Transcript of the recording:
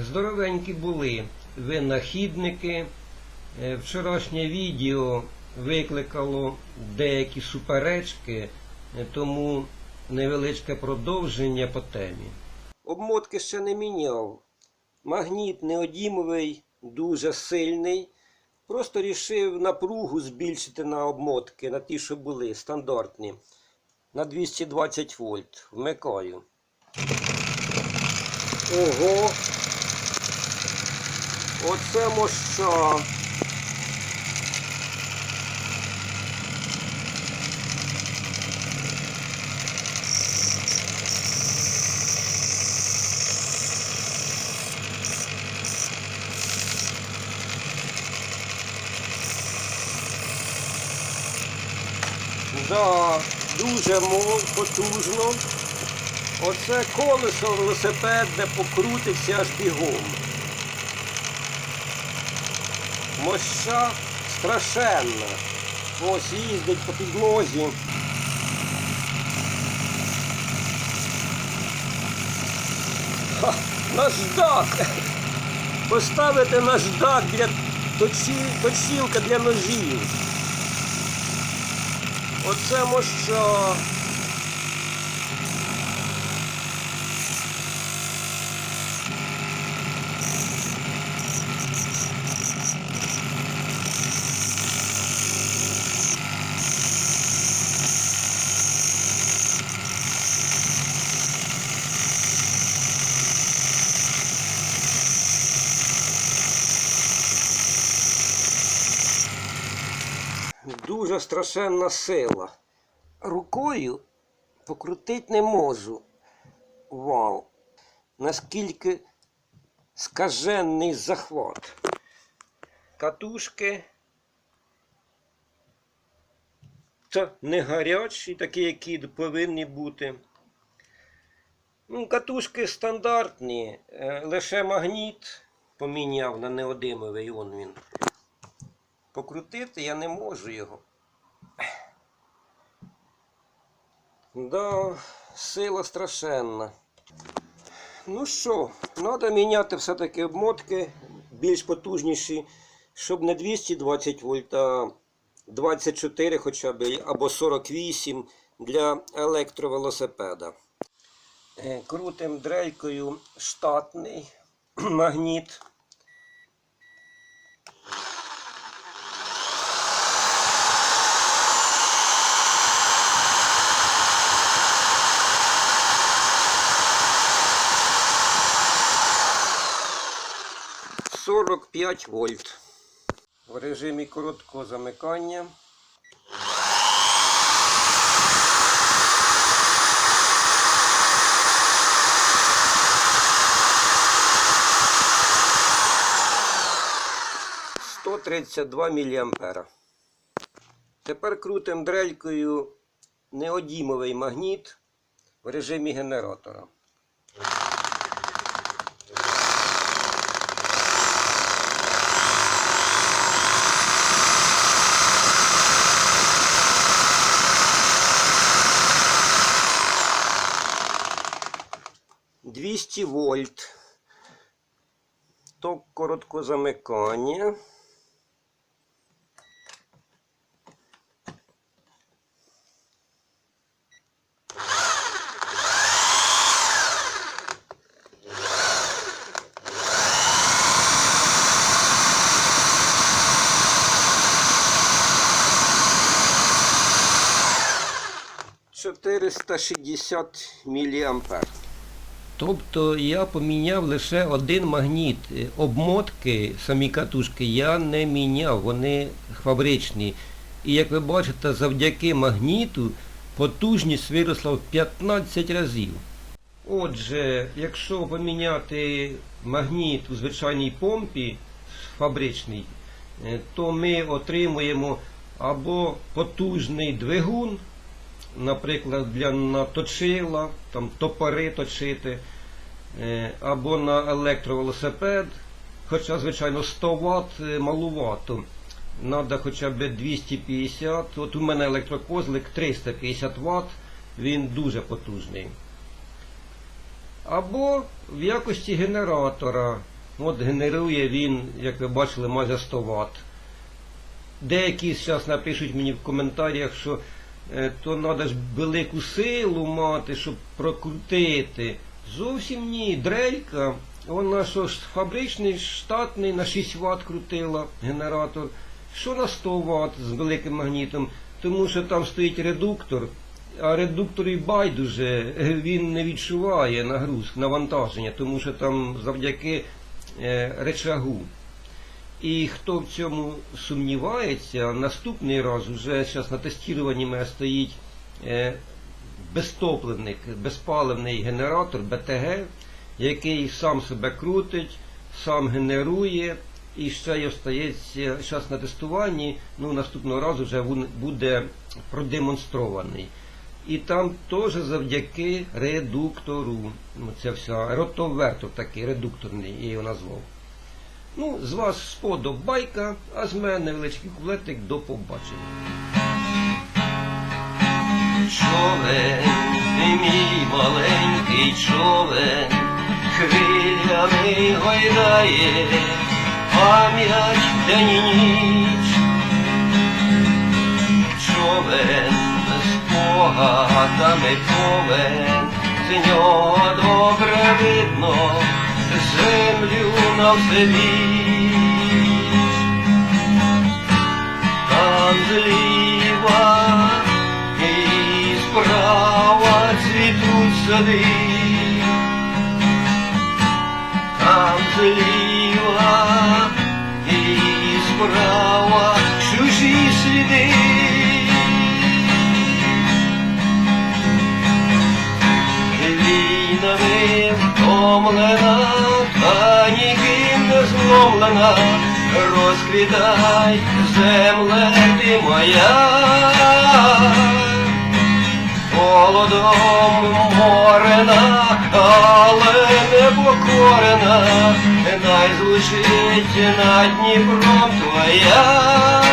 Здоровенькі були винахідники. Е, Вчорашнє відео викликало деякі суперечки, е, тому невеличке продовження по темі. Обмотки ще не міняв. Магніт неодімовий, дуже сильний. Просто рішив напругу збільшити на обмотки, на ті, що були стандартні. На 220 вольт. Вмикаю. Ого! Оце моща. Да, дуже мов потужно. Оце колесо велосипедне покрутиться аж бігом. Моща страшенна. Ось їздить по підлозі. Наждак! Поставити наждак для точі, точілка для ножів. Оце моща. Дуже страшенна сила. Рукою покрутити не можу. Вау! Наскільки скажений захват. Катушки. Та не гарячі, такі, які повинні бути. Ну, катушки стандартні, е, лише магніт поміняв на неодимовий, он він. Покрутити я не можу його. Да, сила страшенна. Ну що, треба міняти все-таки обмотки більш потужніші, щоб не 220 вольт, а 24 хоча б, або 48 для електровелосипеда. Е, Крутим дрелькою штатний магніт. – 45 вольт. В режимі короткого замикання. Сто тридцять два міліампера. Тепер крутим дрелькою неодімовий магніт в режимі генератора. Двісті вольт. Ток короткозамикання. Чотириста шістдесят міліампер. Тобто я поміняв лише один магніт. Е, Обмотки, самі катушки, я не міняв, вони фабричні. І як ви бачите, завдяки магніту потужність виросла в 15 разів. Отже, якщо поміняти магніт у звичайній помпі фабричний, е, то ми отримуємо або потужний двигун, наприклад, для наточила, там топори точити, або на електровелосипед, хоча, звичайно, 100 Вт е, малувато. Треба хоча б 250. От у мене електрокозлик 350 Вт, він дуже потужний. або в якості генератора. От генерує він, як ви бачили, майже 100 Вт. Деякі зараз напишуть мені в коментарях, що е, то треба ж велику силу мати, щоб прокрутити. Зовсім ні. Дрелька, вона що ж фабричний, штатний на 6 Вт крутила генератор, що на 100 Вт з великим магнітом, тому що там стоїть редуктор, а редуктор і байдуже, він не відчуває нагрузк, навантаження, тому що там завдяки е, речагу. І хто в цьому сумнівається, наступний раз вже зараз на тестуванні мене стоїть е, безтопливник, безпаливний генератор БТГ, який сам себе крутить, сам генерує. І ще й остається зараз на тестуванні, ну наступного разу вже буде продемонстрований. І там теж завдяки редуктору. Ну, це вся ротовертор такий редукторний, я його назвав. Ну, з вас сподобайка, а з мене невеличкий кулетик до побачення. Човен, мій маленький човен, хвилями гойдає, пам'ять день і ніч. Човен спогадами повен, з нього добре видно землю на все віч. Там зліва справа цвітуть сади, там зліва і справа чужі сліди. Війнами втомлена, та ніким не зломлена, розквітай земле ти моя, холодом морена, але не покорена, най звучить над Дніпром твоя.